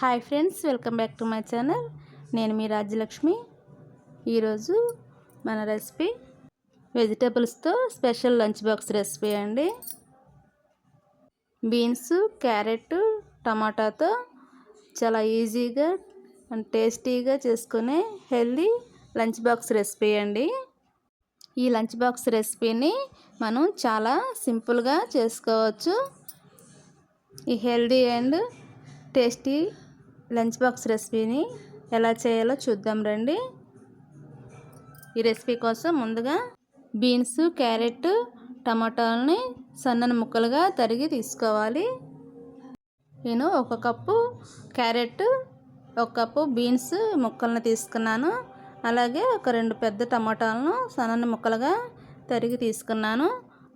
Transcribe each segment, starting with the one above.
Hi friends welcome back to my channel. నేను మీ రాజ్యలక్ష్మి. ఈరోజు మన రెసిపీ వెజిటేబుల్స్తో స్పెషల్ లంచ్ బాక్స్ రెసిపీ అండి. బీన్స్ క్యారెట్ టమాటాతో చాలా ఈజీగా అండ్ టేస్టీగా చేసుకునే హెల్దీ లంచ్ బాక్స్ రెసిపీ అండి. ఈ లంచ్ బాక్స్ రెసిపీని మనం చాలా సింపుల్గా చేసుకోవచ్చు. ఈ healthy and tasty lunch box రెసిపీని ఎలా చేయాలో చూద్దాం రండి. ఈ రెసిపీ కోసం ముందుగా బీన్స్ క్యారెట్ టమాటాలని సన్నని ముక్కలుగా తరిగి తీసుకోవాలి. నేను ఒక కప్పు క్యారెట్ ఒక కప్పు బీన్స్ ముక్కలను తీసుకున్నాను. అలాగే ఒక రెండు పెద్ద టమాటాలను సన్నని ముక్కలుగా తరిగి తీసుకున్నాను.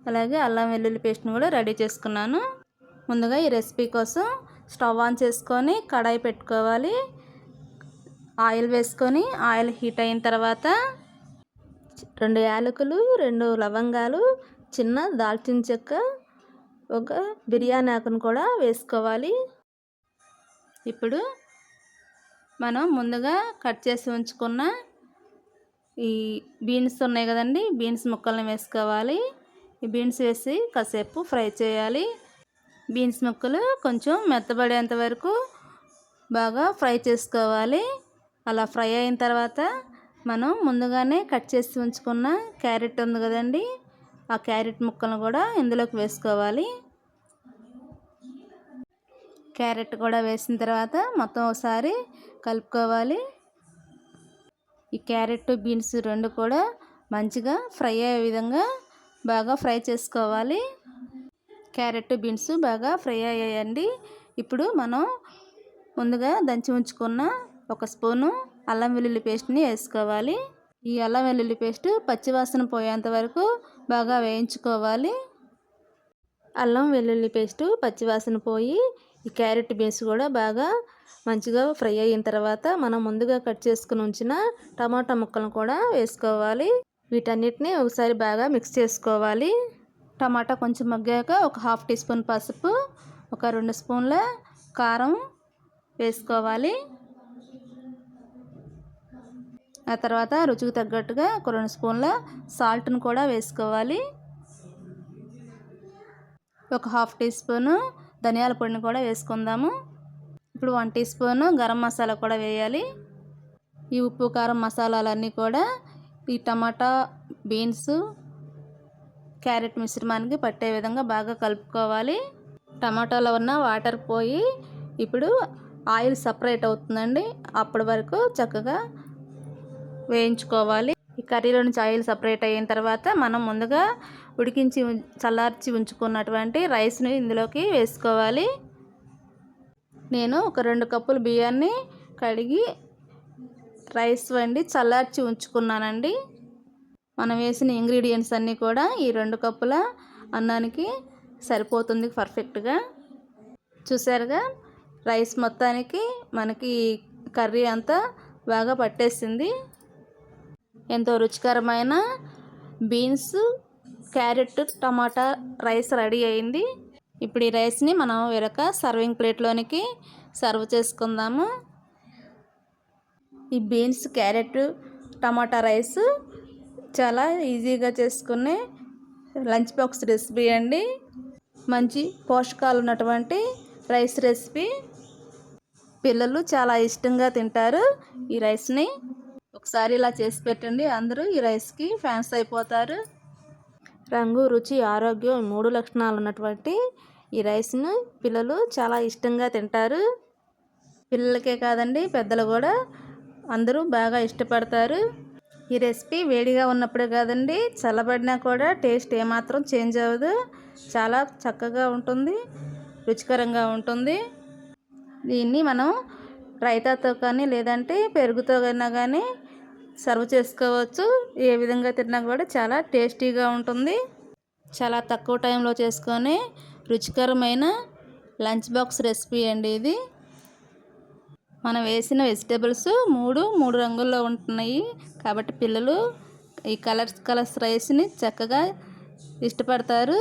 అలాగే అల్లం వెల్లుల్లి పేస్ట్ని కూడా రెడీ చేసుకున్నాను. ముందుగా ఈ రెసిపీ కోసం స్టవ్ ఆన్ చేసుకొని కడాయి పెట్టుకోవాలి. ఆయిల్ వేసుకొని ఆయిల్ హీట్ అయిన తర్వాత రెండు యాలకులు రెండు లవంగాలు చిన్న దాల్చిన చెక్క ఒక బిర్యానీ ఆకును కూడా వేసుకోవాలి. ఇప్పుడు మనం ముందుగా కట్ చేసి ఉంచుకున్న ఈ బీన్స్ ఉన్నాయి కదండి బీన్స్ ముక్కల్ని వేసుకోవాలి. ఈ బీన్స్ వేసి కాసేపు ఫ్రై చేయాలి. బీన్స్ ముక్కలు కొంచెం మెత్తబడేంత వరకు బాగా ఫ్రై చేసుకోవాలి. అలా ఫ్రై అయిన తర్వాత మనం ముందుగానే కట్ చేసి ఉంచుకున్న క్యారెట్ ఉంది కదండి ఆ క్యారెట్ ముక్కలను కూడా ఇందులోకి వేసుకోవాలి. క్యారెట్ కూడా వేసిన తర్వాత మొత్తం ఒకసారి కలుపుకోవాలి. ఈ క్యారెట్ బీన్స్ రెండు కూడా మంచిగా ఫ్రై అయ్యే విధంగా బాగా ఫ్రై చేసుకోవాలి. క్యారెట్ బీన్స్ బాగా ఫ్రై అయ్యాయండి. ఇప్పుడు మనం ముందుగా దంచి ఉంచుకున్న ఒక స్పూను అల్లం వెల్లుల్లి పేస్ట్ని వేసుకోవాలి. ఈ అల్లం వెల్లుల్లి పేస్ట్ పచ్చివాసన పోయేంత వరకు బాగా వేయించుకోవాలి. అల్లం వెల్లుల్లి పేస్ట్ పచ్చివాసన పోయి ఈ క్యారెట్ బీన్స్ కూడా బాగా మంచిగా ఫ్రై అయిన తర్వాత మనం ముందుగా కట్ చేసుకుని ఉంచిన టమాటా ముక్కలను కూడా వేసుకోవాలి. వీటన్నిటిని ఒకసారి బాగా మిక్స్ చేసుకోవాలి. టమాటా కొంచెం మగ్గాక ఒక హాఫ్ టీ స్పూన్ పసుపు ఒక రెండు స్పూన్ల కారం వేసుకోవాలి. ఆ తర్వాత రుచికి తగ్గట్టుగా ఒక రెండు స్పూన్ల సాల్ట్ను కూడా వేసుకోవాలి. ఒక హాఫ్ టీ స్పూను ధనియాల పొడిని కూడా వేసుకుందాము. ఇప్పుడు one teaspoon garam masala కూడా వేయాలి. ఈ ఉప్పు కారం మసాలాలన్నీ కూడా ఈ టమాటా బీన్స్ క్యారెట్ మిశ్రమానికి పట్టే విధంగా బాగా కలుపుకోవాలి. టమాటాలో ఉన్న వాటర్ పోయి ఇప్పుడు ఆయిల్ సపరేట్ అవుతుందండి. అప్పటి వరకు చక్కగా వేయించుకోవాలి. ఈ కర్రీలో నుంచి ఆయిల్ సపరేట్ అయిన తర్వాత మనం ముందుగా ఉడికించి చల్లార్చి ఉంచుకున్నటువంటి రైస్ని ఇందులోకి వేసుకోవాలి. నేను ఒక రెండు కప్పులు బియ్యాన్ని కడిగి రైస్ వండి చల్లార్చి ఉంచుకున్నానండి. మనం వేసిన ఇంగ్రీడియంట్స్ అన్నీ కూడా ఈ రెండు కప్పుల అన్నానికి సరిపోతుంది పర్ఫెక్ట్గా చూసారుగా రైస్ మొత్తానికి మనకి కర్రీ అంతా బాగా పట్టేసింది. ఎంతో రుచికరమైన beans carrot tomato rice ready అయింది. ఇప్పుడు ఈ రైస్ని మనం వేరొక సర్వింగ్ ప్లేట్లోనికి సర్వ్ చేసుకుందాము. ఈ బీన్స్ క్యారెట్ టమాటా రైస్ చాలా ఈజీగా చేసుకునే లంచ్ బాక్స్ రెసిపీ అండి. మంచి పోషకాలు ఉన్నటువంటి రైస్ రెసిపీ. పిల్లలు చాలా ఇష్టంగా తింటారు ఈ రైస్ని. ఒకసారి ఇలా చేసి పెట్టండి. అందరూ ఈ రైస్కి ఫ్యాన్స్ అయిపోతారు. రంగు రుచి ఆరోగ్యం మూడు లక్షణాలు ఉన్నటువంటి ఈ రైస్ను పిల్లలు చాలా ఇష్టంగా తింటారు. పిల్లలకే కాదండి పెద్దలు కూడా అందరూ బాగా ఇష్టపడతారు. ఈ రెసిపీ వేడిగా ఉన్నప్పుడే కాదండి చల్లబడినా కూడా టేస్ట్ ఏమాత్రం చేంజ్ అవ్వదు. చాలా చక్కగా ఉంటుంది రుచికరంగా ఉంటుంది. దీన్ని మనం రైతాతో కానీ లేదంటే పెరుగుతో అయినా కానీ సర్వ్ చేసుకోవచ్చు. ఏ విధంగా తిన్నా కూడా చాలా టేస్టీగా ఉంటుంది. చాలా తక్కువ టైంలో చేసుకొని రుచికరమైన లంచ్ బాక్స్ రెసిపీ అండి ఇది. మనం వేసిన వెజిటేబుల్స్ మూడు మూడు రంగుల్లో ఉంటున్నాయి. కాబట్టి పిల్లలు ఈ కలర్స్ కలర్స్ రైస్ని చక్కగా ఇష్టపడతారు.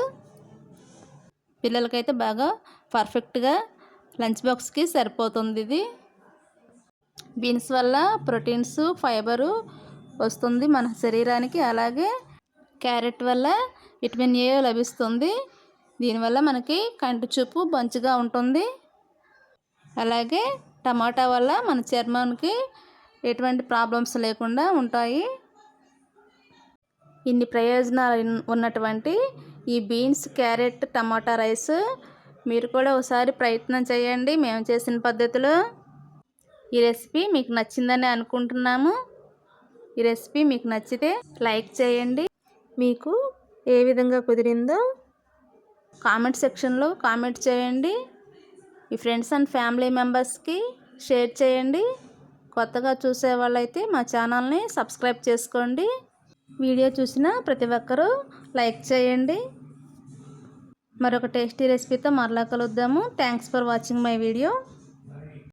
పిల్లలకైతే బాగా పర్ఫెక్ట్గా లంచ్ బాక్స్కి సరిపోతుంది ఇది. బీన్స్ వల్ల ప్రోటీన్స్ ఫైబరు వస్తుంది మన శరీరానికి. అలాగే క్యారెట్ వల్ల విటమిన్ ఏ లభిస్తుంది. దీనివల్ల మనకి కంటి చూపు మంచిగా ఉంటుంది. అలాగే టమాటా వల్ల మన చర్మానికి ఎటువంటి ప్రాబ్లమ్స్ లేకుండా ఉంటాయి. ఇన్ని ప్రయోజనాలు ఉన్నటువంటి ఈ బీన్స్ క్యారెట్ టమాటా రైస్ మీరు కూడా ఒకసారి ప్రయత్నం చేయండి. మేము చేసిన పద్ధతిలో ఈ రెసిపీ మీకు నచ్చిందని అనుకుంటున్నాము. ఈ రెసిపీ మీకు నచ్చితే లైక్ చేయండి. మీకు ఏ విధంగా కుదిరిందో కామెంట్ సెక్షన్లో కామెంట్ చేయండి. మీ ఫ్రెండ్స్ అండ్ ఫ్యామిలీ మెంబర్స్కి షేర్ చేయండి. కొత్తగా చూసే వాళ్ళైతే మా ఛానల్ని సబ్స్క్రైబ్ చేసుకోండి. వీడియో చూసిన ప్రతి ఒక్కరూ లైక్ చేయండి. మరొక టేస్టీ రెసిపీతో మరలా కలుద్దాము. Thanks for watching my video.